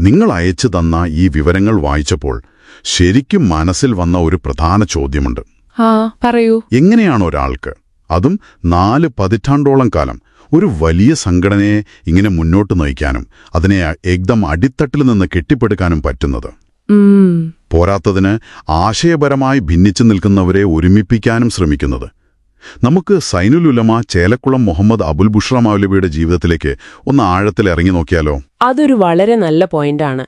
നിങ്ങൾ അയച്ചു തന്ന ഈ വിവരങ്ങൾ വായിച്ചപ്പോൾ ശരിക്കും മനസ്സിൽ വന്ന ഒരു പ്രധാന ചോദ്യമുണ്ട്. പറയൂ. എങ്ങനെയാണ് ഒരാൾക്ക് അതും നാല് പതിറ്റാണ്ടോളം കാലം ഒരു വലിയ സംഘടനയെ ഇങ്ങനെ മുന്നോട്ട് നയിക്കാനും അതിനെ ഏകദം അടിത്തട്ടിൽ നിന്ന് കെട്ടിപ്പടുക്കാനും പറ്റുന്നത്? പോരാത്തതിന് ആശയപരമായി ഭിന്നിച്ചു നിൽക്കുന്നവരെ ഒരുമിപ്പിക്കാനും ശ്രമിക്കുന്നത് നമുക്ക് സൈനുലുലമ ചേലക്കുളം മുഹമ്മദ് അബുൽ ബുഷ്ര മൗലവിയുടെ ജീവിതത്തിലേക്ക് ഒന്ന് ആഴത്തിൽ ഇറങ്ങി നോക്കിയാലോ? അതൊരു വളരെ നല്ല പോയിന്റാണ്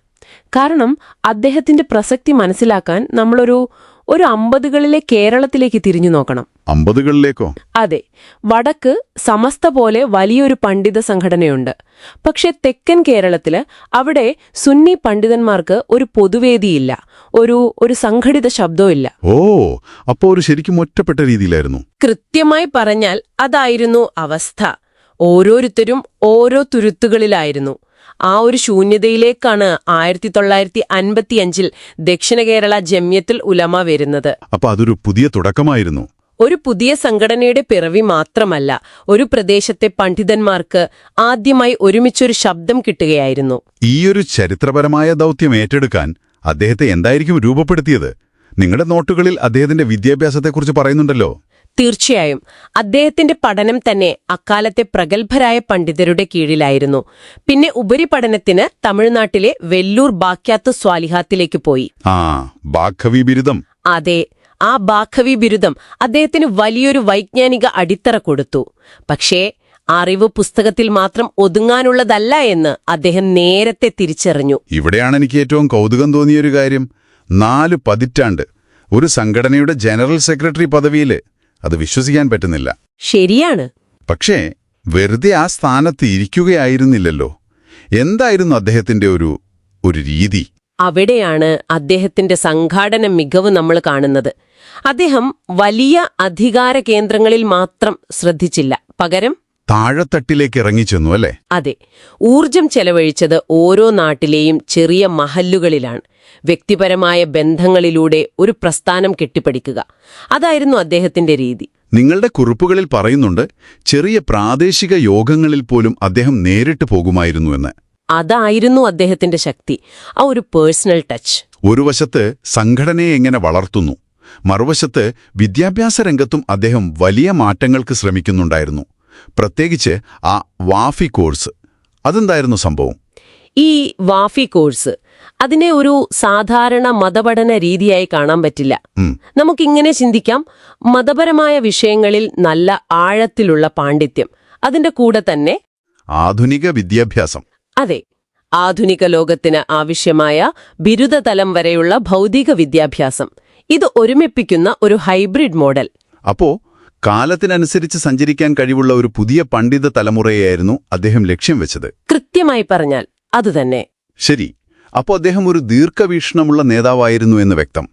കാരണം അദ്ദേഹത്തിന്റെ പ്രസക്തി മനസ്സിലാക്കാൻ നമ്മളൊരു ഒരു അമ്പതുകളിലെ കേരളത്തിലേക്ക് തിരിഞ്ഞു നോക്കണം. അമ്പതുകളിലേക്കോ? അതെ. വടക്ക് സമസ്ത പോലെ വലിയൊരു പണ്ഡിത സംഘടനയുണ്ട്. പക്ഷെ തെക്കൻ കേരളത്തിൽ അവിടെ സുന്നി പണ്ഡിതന്മാർക്ക് ഒരു പൊതുവേദിയില്ല. ഒരു ഒരു സംഘടിത ശബ്ദവുമില്ല ഓ അപ്പോ ഒരു ശരിക്കും ഒറ്റപ്പെട്ട രീതിയിലായിരുന്നു. കൃത്യമായി പറഞ്ഞാൽ അതായിരുന്നു അവസ്ഥ. ഓരോരുത്തരും ഓരോ തുരുത്തുകളിലായിരുന്നു. ആ ഒരു ശൂന്യതയിലേക്കാണ് ആയിരത്തി തൊള്ളായിരത്തി അൻപത്തി അഞ്ചിൽ ദക്ഷിണ കേരള ജമ്യത്തിൽ ഉലമ വരുന്നത്. അപ്പൊ അതൊരു പുതിയ തുടക്കമായിരുന്നു. ഒരു പുതിയ സംഘടനയുടെ പിറവി മാത്രമല്ല ഒരു പ്രദേശത്തെ പണ്ഡിതന്മാർക്ക് ആദ്യമായി ഒരുമിച്ചൊരു ശബ്ദം കിട്ടുകയായിരുന്നു. ഈയൊരു ചരിത്രപരമായ ദൗത്യം ഏറ്റെടുക്കാൻ അദ്ദേഹത്തെ എന്തായിരിക്കും രൂപപ്പെടുത്തിയത്? നിങ്ങളുടെ നോട്ടുകളിൽ അദ്ദേഹത്തിന്റെ വിദ്യാഭ്യാസത്തെക്കുറിച്ച് പറയുന്നുണ്ടല്ലോ. തീർച്ചയായും അദ്ദേഹത്തിന്റെ പഠനം തന്നെ അക്കാലത്തെ പ്രഗത്ഭരായ പണ്ഡിതരുടെ കീഴിലായിരുന്നു. പിന്നെ ഉപരിപഠനത്തിന് തമിഴ്നാട്ടിലെ വെല്ലൂർ ബാക്യാത്ത് സ്വാലിഹാത്തിലേക്ക് പോയി. ആ ബാഖവി ബിരുദം. അതെ ആ ബാഖവി ബിരുദം അദ്ദേഹത്തിന് വലിയൊരു വൈജ്ഞാനിക അടിത്തറ കൊടുത്തു. പക്ഷേ അറിവ് പുസ്തകത്തിൽ മാത്രം ഒതുങ്ങാനുള്ളതല്ല എന്ന് അദ്ദേഹം നേരത്തെ തിരിച്ചറിഞ്ഞു. ഇവിടെയാണ് എനിക്ക് ഏറ്റവും കൗതുകം തോന്നിയൊരു കാര്യം. നാല് പതിറ്റാണ്ട് ഒരു സംഘടനയുടെ ജനറൽ സെക്രട്ടറി പദവിയിൽ അത് വിശ്വസിക്കാൻ പറ്റുന്നില്ല. ശരിയാണ്. പക്ഷേ വെറുതെ ആ സ്ഥാനത്ത് ഇരിക്കുകയായിരുന്നില്ലല്ലോ. എന്തായിരുന്നു അദ്ദേഹത്തിന്റെ ഒരു ഒരു രീതി? അവിടെയാണ് അദ്ദേഹത്തിന്റെ സംഘാടന മികവ് നമ്മൾ കാണുന്നത്. അദ്ദേഹം വലിയ അധികാര കേന്ദ്രങ്ങളിൽ മാത്രം ശ്രദ്ധിച്ചില്ല. പകരം താഴത്തട്ടിലേക്ക് ഇറങ്ങിച്ചെന്നു അല്ലേ? അതെ. ഊർജം ചെലവഴിച്ചത് ഓരോ നാട്ടിലെയും ചെറിയ മഹല്ലുകളിലാണ്. വ്യക്തിപരമായ ബന്ധങ്ങളിലൂടെ ഒരു പ്രസ്ഥാനം കെട്ടിപ്പടിക്കുക. അതായിരുന്നു അദ്ദേഹത്തിന്റെ രീതി. നിങ്ങളുടെ കുറിപ്പുകളിൽ പറയുന്നുണ്ട് ചെറിയ പ്രാദേശിക യോഗങ്ങളിൽ പോലും അദ്ദേഹം നേരിട്ട് പോകുമായിരുന്നു പോകുമായിരുന്നുവെന്ന്. അതായിരുന്നു അദ്ദേഹത്തിന്റെ ശക്തി. ആ ഒരു പേഴ്സണൽ ടച്ച്. ഒരു വശത്ത് സംഘടനയെ എങ്ങനെ വളർത്തുന്നു മറുവശത്ത് വിദ്യാഭ്യാസ രംഗത്തും അദ്ദേഹം വലിയ മാറ്റങ്ങൾക്ക് ശ്രമിക്കുന്നുണ്ടായിരുന്നു. പ്രത്യേകിച്ച് ആ വാഫി കോഴ്സ്. അതെന്തായിരുന്നു സംഭവം? ഈ വാഫി കോഴ്സ് അതിനെ ഒരു സാധാരണ മതപഠന രീതിയായി കാണാൻ പറ്റില്ല. നമുക്കിങ്ങനെ ചിന്തിക്കാം മതപരമായ വിഷയങ്ങളിൽ നല്ല ആഴത്തിലുള്ള പാണ്ഡിത്യം അതിന്റെ കൂടെ തന്നെ ആധുനിക വിദ്യാഭ്യാസം. അതെ ആധുനിക ലോകത്തിന് ആവശ്യമായ ബിരുദതലം വരെയുള്ള ഭൗതിക വിദ്യാഭ്യാസം. ഇത് ഒരുമിപ്പിക്കുന്ന ഒരു ഹൈബ്രിഡ് മോഡൽ. അപ്പോ കാലത്തിനനുസരിച്ച് സഞ്ചരിക്കാൻ കഴിവുള്ള ഒരു പുതിയ പണ്ഡിത തലമുറയായിരുന്നു അദ്ദേഹം ലക്ഷ്യം വെച്ചത്. കൃത്യമായി പറഞ്ഞാൽ അതുതന്നെ ശരി അപ്പോൾ അദ്ദേഹം ഒരു ദീർഘവീക്ഷണമുള്ള നേതാവായിരുന്നു എന്ന് വ്യക്തം.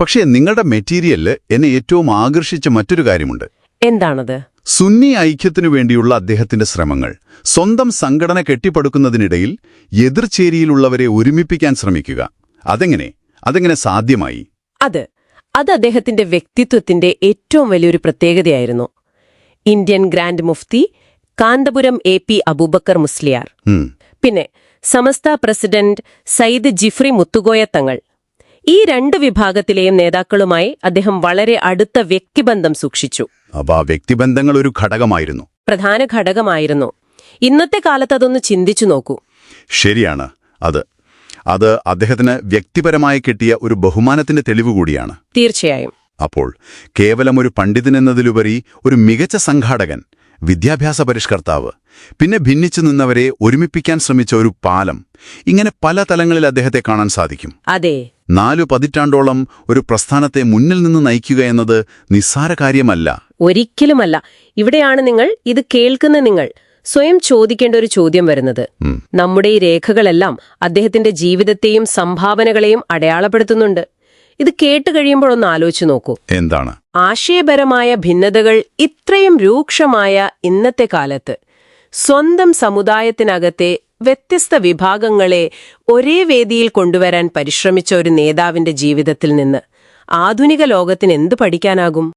പക്ഷേ നിങ്ങളുടെ മെറ്റീരിയലിൽ എന്നെ ഏറ്റവും ആകർഷിച്ച മറ്റൊരു കാര്യമുണ്ട്. എന്താണത്? സുന്നി ഐക്യത്തിനു വേണ്ടിയുള്ള അദ്ദേഹത്തിന്റെ ശ്രമങ്ങൾ സ്വന്തം സംഘടന കെട്ടിപ്പടുക്കുന്നതിനിടയിൽ എതിർചേരിയിലുള്ളവരെ ഒരുമിപ്പിക്കാൻ ശ്രമിക്കുക. അതെങ്ങനെ? അതെങ്ങനെ സാധ്യമായി? അത് അത് അദ്ദേഹത്തിന്റെ വ്യക്തിത്വത്തിന്റെ ഏറ്റവും വലിയൊരു പ്രത്യേകതയായിരുന്നു. Indian grand mufti Kanthapuram A P Aboobacker Musliyar. പിന്നെ സമസ്ത പ്രസിഡന്റ് സയ്യിദ് ജിഫ്രി മുത്തുകോയ തങ്ങൾ. ഈ രണ്ട് വിഭാഗത്തിലെയും നേതാക്കളുമായി അദ്ദേഹം വളരെ അടുത്ത വ്യക്തിബന്ധം സൂക്ഷിച്ചു. അപ്പൊ ആ വ്യക്തിബന്ധങ്ങൾ ഒരു ഘടകമായിരുന്നു. പ്രധാന ഘടകമായിരുന്നു. ഇന്നത്തെ കാലത്ത് അതൊന്ന് ചിന്തിച്ചു നോക്കൂ. ശരിയാണ്. അത് അത് അദ്ദേഹത്തിന് വ്യക്തിപരമായി കിട്ടിയ ഒരു ബഹുമാനത്തിന്റെ തെളിവ് കൂടിയാണ്. തീർച്ചയായും. അപ്പോൾ കേവലം ഒരു പണ്ഡിതനെന്നതിലുപരി ഒരു മികച്ച സംഘാടകൻ വിദ്യാഭ്യാസ പരിഷ്കർത്താവ് പിന്നെ ഭിന്നിച്ചു നിന്നവരെ ഒരുമിപ്പിക്കാൻ ശ്രമിച്ച ഒരു പാലം ഇങ്ങനെ പല തലങ്ങളിൽ അദ്ദേഹത്തെ കാണാൻ സാധിക്കും. അതെ. നാലു പതിറ്റാണ്ടോളം ഒരു പ്രസ്ഥാനത്തെ മുന്നിൽ നിന്ന് നയിക്കുക എന്നത് നിസ്സാര കാര്യമല്ല. ഒരിക്കലുമല്ല. ഇവിടെയാണ് നിങ്ങൾ ഇത് കേൾക്കുന്ന നിങ്ങൾ. സ്വയം ചോദിക്കേണ്ട ഒരു ചോദ്യം വരുന്നത്. നമ്മുടെ ഈ രേഖകളെല്ലാം അദ്ദേഹത്തിന്റെ ജീവിതത്തെയും സംഭാവനകളെയും അടയാളപ്പെടുത്തുന്നുണ്ട്. ഇത് കേട്ട് കഴിയുമ്പോൾ ഒന്ന് ആലോചിച്ചു നോക്കൂ. എന്താണ്? ആശയപരമായ ഭിന്നതകൾ ഇത്രയും രൂക്ഷമായ ഇന്നത്തെ കാലത്ത് സ്വന്തം സമുദായത്തിനകത്തെ വ്യത്യസ്ത വിഭാഗങ്ങളെ ഒരേ വേദിയിൽ കൊണ്ടുവരാൻ പരിശ്രമിച്ച ഒരു നേതാവിന്റെ ജീവിതത്തിൽ നിന്ന് ആധുനിക ലോകത്തിന് എന്തു പഠിക്കാനാകും?